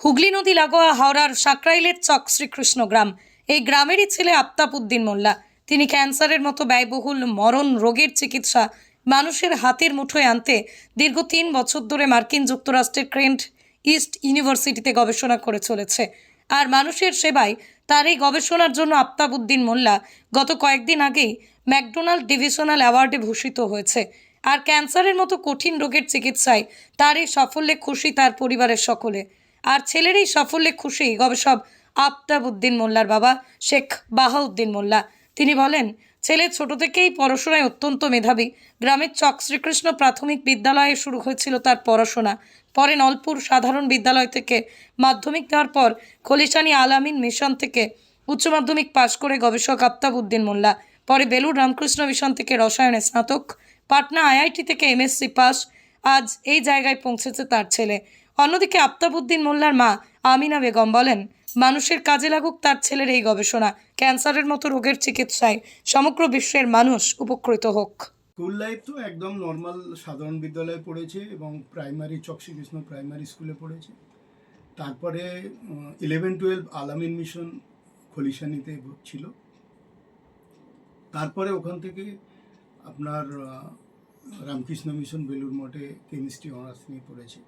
হুগলি নদী লাগোয়া হাওড়ার সাকরাইলের চক শ্রীকৃষ্ণ গ্রাম। এই গ্রামেরই ছেলে আফতাব উদ্দিন মোল্লা। তিনি ক্যান্সারের মতো ব্যয়বহুল মরণ রোগের চিকিৎসা মানুষের হাতের মুঠোয় আনতে দীর্ঘ তিন বছর ধরে মার্কিন যুক্তরাষ্ট্রের ক্রেন্ট ইস্ট ইউনিভার্সিটিতে গবেষণা করে চলেছে। আর মানুষের সেবায় তার এই গবেষণার জন্য আফতাব উদ্দিন মোল্লা গত কয়েকদিন আগেই ম্যাকডোনাল্ড ডিভিশনাল অ্যাওয়ার্ডে ভূষিত হয়েছে। আর ক্যান্সারের মতো কঠিন রোগের চিকিৎসায় তার এই সাফল্যে খুশি তার পরিবারের সকলে। আর ছেলের এই সাফল্যে খুশি গবেষক আফতাব উদ্দিন মোল্লার বাবা শেখ বাহাউদ্দিন মোল্লা। তিনি বলেন, ছেলে ছোট থেকেই পড়াশোনায় অত্যন্ত মেধাবী। গ্রামের চক শ্রীকৃষ্ণ প্রাথমিক বিদ্যালয়ে শুরু হয়েছিল তার পড়াশোনা। পরে নলপুর সাধারণ বিদ্যালয় থেকে মাধ্যমিক দেওয়ার পর খলিশানি আলামিন মিশন থেকে উচ্চ মাধ্যমিক পাশ করে গবেষক আফতাব উদ্দিন মোল্লা। পরে বেলুর রামকৃষ্ণ মিশন থেকে রসায়নে স্নাতক, পাটনা আইআইটি থেকে এমএসসি পাস আজ এই জায়গায় পৌঁছেছে তার ছেলে। অন্যদিকে আফতাবউদ্দিন মোল্লার মা আমিনা বেগম বলেন, মানুষের কাজে লাগুক তার ছেলের এই গবেষণা, ক্যান্সারের মতো রোগের চিকিৎসায় সমগ্র বিশ্বের মানুষ উপকৃত হোক। স্কুল লাইফ তো একদম নর্মাল সাধারণ বিদ্যালয়ে পড়েছে এবং প্রাইমারি চকশ্রীকৃষ্ণ প্রাইমারি স্কুলে পড়েছে। তারপরে ইলেভেন টুয়েলভ আলামিন মিশন খলিশানিতে ছিল। তারপরে ওখান থেকে আপনার রামকৃষ্ণ মিশন বেলুর মঠে কেমিস্ট্রি অনার্স নিয়ে পড়েছে।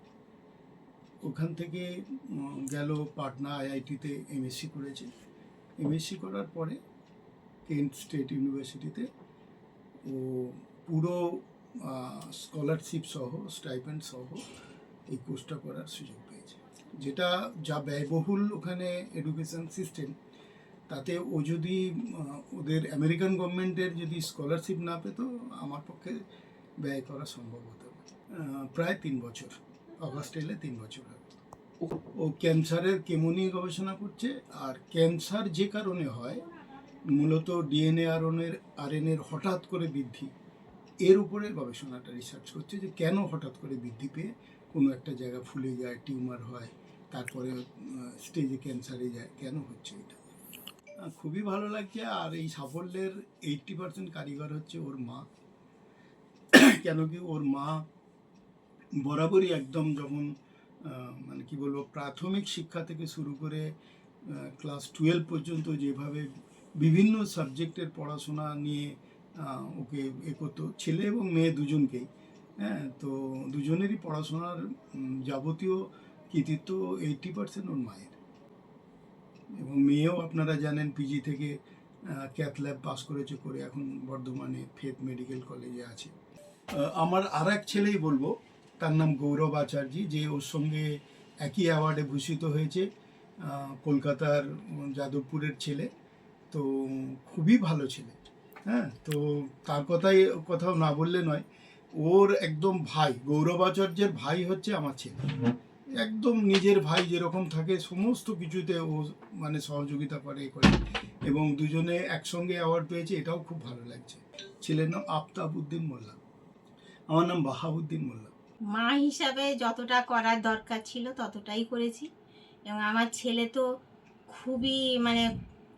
ওখান থেকে গেল পাটনা আইআইটিতে এমএসসি করেছে। এমএসসি করার পরে কেন্ট স্টেট ইউনিভার্সিটিতে ও পুরো স্কলারশিপ সহ স্টাইপেন্ড সহ এই কোর্সটা করার সুযোগ পেয়েছে। যেটা যা ব্যয়বহুল ওখানে এডুকেশন সিস্টেম তাতে ও যদি ওদের আমেরিকান গভর্নমেন্টের যদি স্কলারশিপ না পেত, আমার পক্ষে ব্যয় করা সম্ভব হতো প্রায় তিন বছর। অগাস্ট এলে তিন বছর হবে ও ক্যান্সারের কেমো নিয়ে গবেষণা করছে, আর ক্যান্সার যে কারণে হয়, মূলত ডিএনএ আরনের আর আরএনএর হঠাৎ করে বৃদ্ধি। এর উপরে গবেষণাটা রিসার্চ করছে যে কেন হঠাৎ করে বৃদ্ধি পেয়ে কোনো একটা জায়গা ফুলে যায়, টিউমার হয়, তারপরে স্টেজে ক্যান্সারে যায়, কেন হচ্ছে এটা? খুবই ভালো লাগছে, আর এই সাফল্যের এইটটি পার্সেন্ট কারিগর হচ্ছে ওর মা। কেন কি ওর মা বরাবরই একদম যখন মানে কি বলব, প্রাথমিক শিক্ষা থেকে শুরু করে ক্লাস টুয়েলভ পর্যন্ত যেভাবে বিভিন্ন সাবজেক্টের পড়াশোনা নিয়ে ওকে এ করতো, ছেলে এবং মেয়ে দুজনকেই হ্যাঁ তো দুজনেরই পড়াশোনার যাবতীয় কৃতিত্ব এইটি পার্সেন্ট ওর মায়ের। এবং মেয়েও আপনারা জানেন পিজি থেকে ক্যাথ ল্যাব পাস করেছে, করে এখন বর্ধমানে ফেদ মেডিকেল কলেজে আছে। আমার আর এক ছেলেই বলব তার নাম গৌরব আচার্য, যে ওর সঙ্গে একই অ্যাওয়ার্ডে ভূষিত হয়েছে কলকাতার যাদবপুরের ছেলে। তো খুবই ভালো ছেলে। হ্যাঁ তো তার কথাই, কোথাও না বললে নয়, ওর একদম ভাই গৌরবাচার্যের ভাই হচ্ছে আমার ছেলে। একদম নিজের ভাই যেরকম থাকে, সমস্ত কিছুতে ও মানে সহযোগিতা করে করে। এবং দুজনে একসঙ্গে অ্যাওয়ার্ড পেয়েছে, এটাও খুব ভালো লাগছে। ছেলের নাম আফতাব উদ্দিন মোল্লা। আমার নাম বাহাউদ্দিন মোল্লা। মা হিসাবে যতটা করার দরকার ছিল ততটাই করেছি। এবং আমার ছেলে তো খুবই মানে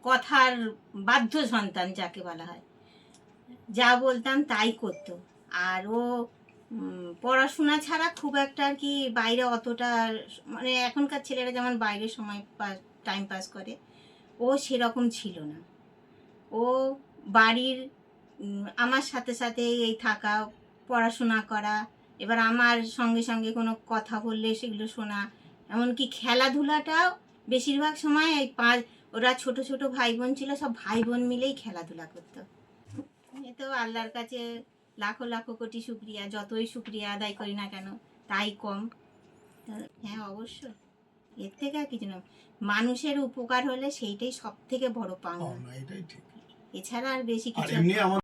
কথার বাধ্য সন্তান যাকে বলা হয়। যা বলতাম তাই করতো। আর ও পড়াশোনা ছাড়া খুব একটা আর কি বাইরে অতটা মানে এখনকার ছেলেরা যেমন বাইরে সময় টাইম পাস করে, ও সেরকম ছিল না। ও বাড়ির আমার সাথে সাথে এই থাকা, পড়াশোনা করা এবার আমার সঙ্গে সঙ্গে কোনো কথা বললে সেগুলো শোনা। এমনকি খেলাধুলাটাও বেশিরভাগ সময় এই পাঁচ ওরা ছোট ছোট ভাই বোন ছিল সব ভাই বোন মিলেই খেলাধুলা করতো। এ তো আল্লাহর কাছে লাখো লাখো কোটি শুক্রিয়া যতই শুক্রিয়া আদায় করি না কেন তাই কম। হ্যাঁ অবশ্যই এর থেকে আর কিছু না। মানুষের উপকার হলে সেইটাই সব থেকে বড় পাওনা। ঠিক। এছাড়া আর বেশি কিছু